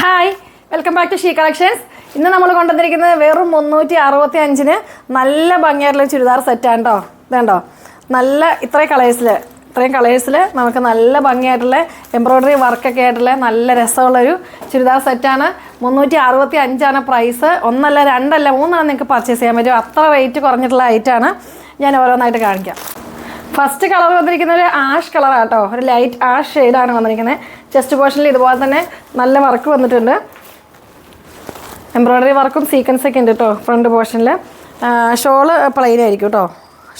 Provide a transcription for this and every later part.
Hi welcome back to she collections. ഇന്ന് നമ്മൾ കൊണ്ടുവന്നിരിക്കുന്നത് വെറും മുന്നൂറ്റി അറുപത്തി അഞ്ചിന് നല്ല ഭംഗിയായിട്ടുള്ള ചുരിദാർ സെറ്റാണ് കേട്ടോ ഇതുണ്ടോ? നല്ല ഇത്രയും കളേഴ്സിൽ ഇത്രയും കളേഴ്സിൽ നമുക്ക് നല്ല ഭംഗിയായിട്ടുള്ള എംബ്രോയ്ഡറി വർക്കൊക്കെ ആയിട്ടുള്ള നല്ല രസമുള്ളൊരു ചുരിദാർ സെറ്റാണ് മുന്നൂറ്റി അറുപത്തി അഞ്ചാണ് പ്രൈസ് ഒന്നല്ല രണ്ടല്ല മൂന്നാണ് നിങ്ങൾക്ക് പർച്ചേസ് ചെയ്യാൻ പറ്റും അത്ര റേറ്റ് കുറഞ്ഞിട്ടുള്ള ഐറ്റാണ് ഞാൻ ഓരോന്നായിട്ട് കാണിക്കാം. ഫസ്റ്റ് കളർ വന്നിരിക്കുന്നത് ഒരു ആഷ് കളറാണ് കേട്ടോ ഒരു ലൈറ്റ് ആഷ് ഷെയ്ഡാണ് വന്നിരിക്കുന്നത്. ചെസ്റ്റ് പോർഷനിൽ ഇതുപോലെ തന്നെ നല്ല വർക്ക് വന്നിട്ടുണ്ട്. എംബ്രോയ്ഡറി വർക്കും സീക്വൻസ് ഒക്കെ ഉണ്ട് കേട്ടോ ഫ്രണ്ട് പോർഷനിൽ ഷോൾ പ്ലെയിൻ ആയിരിക്കും കേട്ടോ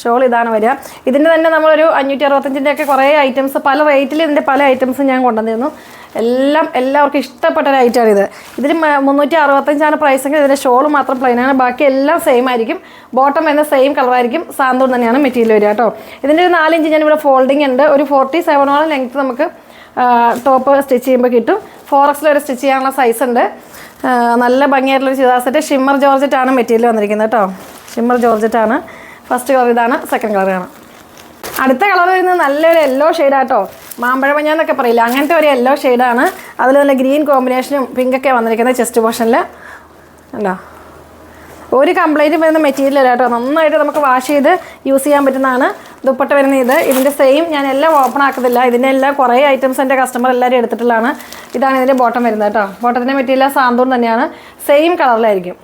ഷോൾ ഇതാണ് വരിക. ഇതിന്റെ തന്നെ നമ്മളൊരു അഞ്ഞൂറ്റി അറുപത്തഞ്ചിന്റെ ഒക്കെ കുറേ ഐറ്റംസ് പല റേറ്റിൽ ഇതിന്റെ പല ഐറ്റംസും ഞാൻ കൊണ്ടുവന്നിരുന്നു. എല്ലാം എല്ലാവർക്കും ഇഷ്ടപ്പെട്ട ഒരു ഐറ്റമാണ് ഇത്. ഇതിന് മ- മുന്നൂറ്റി അറുപത്തഞ്ചാണ് പ്രൈസെങ്കിൽ ഇതിന്റെ ഷോൾ മാത്രം പ്ലെയിൻ ആണ്. ബാക്കി എല്ലാം സെയിം ആയിരിക്കും. ബോട്ടം എന്ന സെയിം കളറായിരിക്കും സാന്ത്വം തന്നെയാണ് മെറ്റീരിയൽ വരിക കേട്ടോ ഇതിന്റെ ഒരു നാലിഞ്ച് ഇവിടെ ഫോൾഡിംഗ് ഉണ്ട്. ഒരു ഫോർട്ടി സെവനോളം ലെങ്ത് നമുക്ക് ടോപ്പ് സ്റ്റിച്ച് ചെയ്യുമ്പോൾ കിട്ടും. ഫോർ എക്സിൽ ഒരു സ്റ്റിച്ച് ചെയ്യാനുള്ള സൈസ് ഉണ്ട്. നല്ല ഭംഗിയായിട്ടുള്ള ചുരിദാർ സെറ്റ്. ഷിമ്മർ ജോർജറ്റാണ് മെറ്റീരിയൽ വന്നിരിക്കുന്നത് കേട്ടോ. ഷിമ്മർ ജോർജറ്റാണ് ഫസ്റ്റ് കളർ ഇതാണ് സെക്കൻഡ് കളർ ആണ് അടുത്ത കളർ വരുന്നത് നല്ലൊരു യെല്ലോ ഷെയ്ഡാട്ടോ മാമ്പഴ മഞ്ഞ എന്നൊക്കെ പറയില്ല? അങ്ങനത്തെ ഒരു യെല്ലോ ഷെയ്ഡാണ് അതിൽ നല്ല ഗ്രീൻ കോമ്പിനേഷനും പിങ്കൊക്കെ വന്നിരിക്കുന്നത് ചെസ്റ്റ് പോർഷനിൽ ഉണ്ടോ ഒരു കംപ്ലൈന്റും വരുന്ന മെറ്റീരിയൽ കേട്ടോ. നന്നായിട്ട് നമുക്ക് വാഷ് ചെയ്ത് യൂസ് ചെയ്യാൻ പറ്റുന്നതാണ്. ദുപ്പട്ട വരുന്ന ഇത്. ഇതിന്റെ സെയിം ഞാൻ എല്ലാം ഓപ്പൺ ആക്കുന്നില്ല ഇതിന്റെ എല്ലാം കുറേ ഐറ്റംസ് എന്റെ കസ്റ്റമർ എല്ലാവരും എടുത്തിട്ടുള്ളതാണ്. ഇതാണ് ഇതിന്റെ ബോട്ടം വരുന്നത് കേട്ടോ. ബോട്ടത്തിന്റെ മെറ്റീരിയൽ സാന്തൂർ തന്നെയാണ്. സെയിം കളറിലായിരിക്കും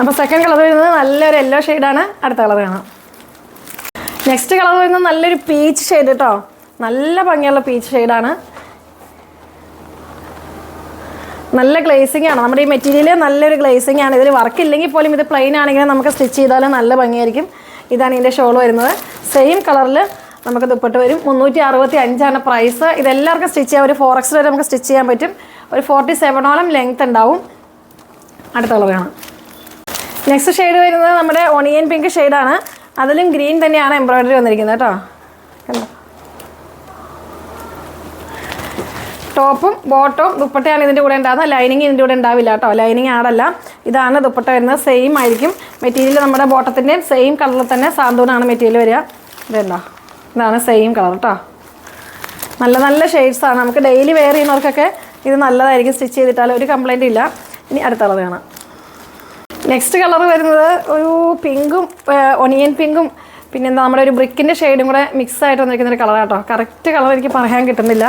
അപ്പോൾ സെക്കൻഡ് കളർ വരുന്നത് നല്ലൊരു യെല്ലോ ഷെയ്ഡാണ് അടുത്ത കളർ കാണാം. നെക്സ്റ്റ് കളർ വരുന്നത് നല്ലൊരു പീച്ച് ഷെയ്ഡ് കേട്ടോ. നല്ല ഭംഗിയുള്ള പീച്ച് ഷെയ്ഡാണ് നല്ല ഗ്ലേസിംഗ് ആണ്. നമ്മുടെ ഈ മെറ്റീരിയൽ നല്ലൊരു ഗ്ലേസിംഗ് ആണ്. ഇതിൽ വർക്ക് ഇല്ലെങ്കിൽ പോലും ഇത് പ്ലെയിൻ ആണെങ്കിലും നമുക്ക് സ്റ്റിച്ച് ചെയ്താൽ നല്ല ഭംഗിയായിരിക്കും. ഇതാണ് ഇതിന്റെ ഷോൾ വരുന്നത്. സെയിം കളറിൽ നമുക്ക് ദുപ്പട്ട് വരും. മുന്നൂറ്റി അറുപത്തി അഞ്ചാണ് പ്രൈസ് ഇതെല്ലാവർക്കും സ്റ്റിച്ച് ചെയ്യാം. ഒരു ഫോർ എക്സ് വരെ നമുക്ക് സ്റ്റിച്ച് ചെയ്യാൻ പറ്റും. ഒരു ഫോർട്ടി സെവനോളം ലെങ്ത് ഉണ്ടാവും. അടുത്ത കളർ കാണാം. നെക്സ്റ്റ് ഷെയ്ഡ് വരുന്നത് നമ്മുടെ ഒണിയൻ പിങ്ക് ഷെയ്ഡാണ് അതിലും ഗ്രീൻ തന്നെയാണ് എംബ്രോയിഡറി വന്നിരിക്കുന്നത് കേട്ടോ. കണ്ടോ? ടോപ്പും ബോട്ടവും ദുപ്പട്ടയാണ് ഇതിന്റെ കൂടെ ഉണ്ടാകുന്നത് ലൈനിങ് ഇതിന്റെ കൂടെ ഉണ്ടാവില്ല കേട്ടോ. ലൈനിങ് ആടല്ല. ഇതാണ് ദുപ്പട്ട വരുന്നത്. സെയിം ആയിരിക്കും. മെറ്റീരിയൽ നമ്മുടെ ബോട്ടത്തിന്റെയും സെയിം കളറിൽ തന്നെ സാന്തൂനാണ് മെറ്റീരിയൽ വരിക. ഇതുണ്ടോ. ഇതാണ് സെയിം കളർ കേട്ടോ നല്ല നല്ല ഷെയ്ഡ്സാണ് നമുക്ക് ഡെയിലി വെയർ ചെയ്യുന്നവർക്കൊക്കെ ഇത് നല്ലതായിരിക്കും. സ്റ്റിച്ച് ചെയ്തിട്ടാൽ ഒരു കംപ്ലൈന്റ് ഇല്ല. ഇനി അടുത്ത കളർ കാണാം. നെക്സ്റ്റ് കളർ വരുന്നത് ഒരു പിങ്കും ഒണിയൻ പിങ്കും പിന്നെ എന്താ നമ്മുടെ ഒരു ബ്രിക്കിന്റെ ഷെയ്ഡും കൂടെ മിക്സ് ആയിട്ട് വന്നിരിക്കുന്ന ഒരു കളർ കേട്ടോ കറക്റ്റ് കളർ എനിക്ക് പറയാൻ കിട്ടുന്നില്ല.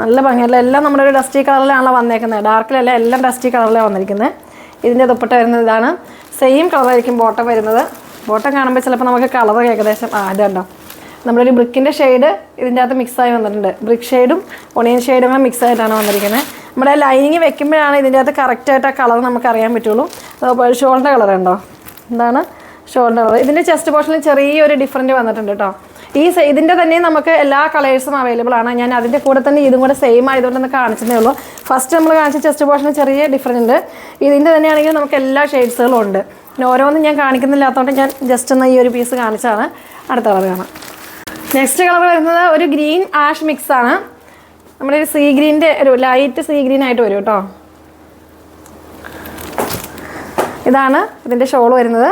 നല്ല ഭംഗിയല്ല എല്ലാം നമ്മുടെ ഒരു ഡസ്റ്റി കളറിലാണല്ലോ വന്നേക്കുന്നത്. ഡാർക്കിലല്ല എല്ലാം ഡസ്റ്റി കളറിലാണ് വന്നിരിക്കുന്നത്. ഇതിന്റെ ദുപ്പട്ട വരുന്നത് ഇതാണ്. സെയിം കളറായിരിക്കും ബോട്ടം വരുന്നത്. ബോട്ടം കാണുമ്പോൾ ചിലപ്പോൾ നമുക്ക് കളർ ഏകദേശം ആ ഇതുണ്ടോ നമ്മളൊരു ബ്രിക്കിന്റെ ഷെയ്ഡ് ഇതിന്റെ അകത്ത് മിക്സ് ആയി വന്നിട്ടുണ്ട്. ബ്രിക്ക് ഷെയ്ഡും ഒണിയൻ ഷെയ്ഡും കൂടെ മിക്സ് ആയിട്ടാണ് വന്നിരിക്കുന്നത്. നമ്മുടെ ലൈനിങ് വെക്കുമ്പോഴാണ് ഇതിന്റെ അകത്ത് കറക്റ്റായിട്ട് ആ കളർ നമുക്ക് അറിയാൻ പറ്റുള്ളൂ. അതുപോലെ ഷോളിന്റെ കളർ ഉണ്ടോ? എന്താണ്? ഇതിന്റെ ഇതിന്റെ ചെസ്റ്റ് പോർഷനിൽ ചെറിയൊരു ഡിഫറന്റ് വന്നിട്ടുണ്ട് കേട്ടോ ഈ ഇതിന്റെ തന്നെ നമുക്ക് എല്ലാ കളേഴ്സും അവൈലബിൾ ആണ്. ഞാൻ അതിന്റെ കൂടെ തന്നെ ഇതും കൂടെ സെയിം ആയതുകൊണ്ട് തന്നെ കാണിച്ചതേ ഉള്ളൂ. ഫസ്റ്റ് നമ്മൾ കാണിച്ച ചെസ്റ്റ് പോർഷനിൽ ചെറിയ ഡിഫറന്റ് ഉണ്ട്. ഇതിന്റെ തന്നെയാണെങ്കിൽ നമുക്ക് എല്ലാ ഷെയ്ഡ്സുകളും ഉണ്ട്. പിന്നെ ഓരോന്നും ഞാൻ കാണിക്കുന്നില്ലാത്തതുകൊണ്ട് ഞാൻ ജസ്റ്റ് ഒന്ന് ഈ ഒരു പീസ് കാണിച്ചാണ് അടുത്ത കളർ കാണാം. നെക്സ്റ്റ് കളർ വരുന്നത് ഒരു ഗ്രീൻ ആഷ് മിക്സ് ആണ്. നമ്മുടെ ഒരു സീ ഗ്രീന്റെ ഒരു ലൈറ്റ് സീ ഗ്രീൻ ആയിട്ട് വരും കേട്ടോ ഇതാണ് ഇതിന്റെ ഷോൾ വരുന്നത്.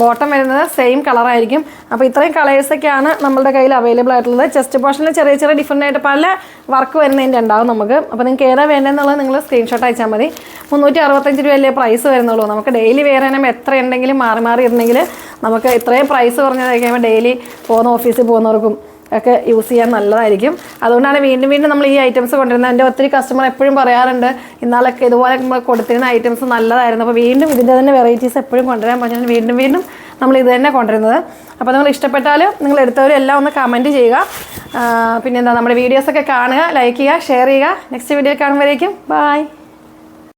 ബോട്ടം വരുന്നത് സെയിം കളറായിരിക്കും. അപ്പോൾ ഇത്രയും കളേഴ്സൊക്കെയാണ് നമ്മളുടെ കയ്യിൽ അവൈലബിൾ ആയിട്ടുള്ളത്. ചെസ്റ്റ് പോർഷനിൽ ചെറിയ ചെറിയ ഡിഫറെന്റ് ആയിട്ട് പല വർക്ക് വരുന്നതിന്റെ ഉണ്ടാവും നമുക്ക്. അപ്പോൾ നിങ്ങൾക്ക് ഏതാ വേണ്ടതെന്നുള്ളത് നിങ്ങൾ സ്ക്രീൻഷോട്ട് അയച്ചാൽ മതി. മുന്നൂറ്റി അറുപത്തഞ്ച് രൂപയല്ലേ പ്രൈസ് വരുന്നുള്ളൂ. നമുക്ക് ഡെയിലി വേറെ എത്ര ഉണ്ടെങ്കിലും മാറി മാറി ഇരുന്നെങ്കിൽ നമുക്ക് ഇത്രയും പ്രൈസ് കുറഞ്ഞതായി കഴിയുമ്പോൾ ഡെയിലി പോകുന്ന ഓഫീസിൽ പോകുന്നവർക്കും ഒക്കെ യൂസ് ചെയ്യാൻ നല്ലതായിരിക്കും. അതുകൊണ്ടാണ് വീണ്ടും വീണ്ടും നമ്മൾ ഈ ഐറ്റംസ് കൊണ്ടുവരുന്നത്. എന്റെ ഒത്തിരി കസ്റ്റമർ എപ്പോഴും പറയാറുണ്ട് ഇന്നാളൊക്കെ ഇതുപോലെ നമ്മൾ കൊടുത്തിരുന്ന ഐറ്റംസ് നല്ലതായിരുന്നു. അപ്പോൾ വീണ്ടും ഇതിന്റെ തന്നെ വെറൈറ്റീസ് എപ്പോഴും കൊണ്ടുവരാൻ പറഞ്ഞാൽ വീണ്ടും വീണ്ടും നമ്മൾ ഇത് തന്നെ കൊണ്ടുവരുന്നത്. അപ്പോൾ നിങ്ങൾ ഇഷ്ടപ്പെട്ടാൽ നിങ്ങൾ എടുത്തവരും എല്ലാം ഒന്ന് കമന്റ് ചെയ്യുക. പിന്നെന്താ നമ്മുടെ വീഡിയോസൊക്കെ കാണുക ലൈക്ക് ചെയ്യുക ഷെയർ ചെയ്യുക. Next video കാണുമ്പോഴേക്കും by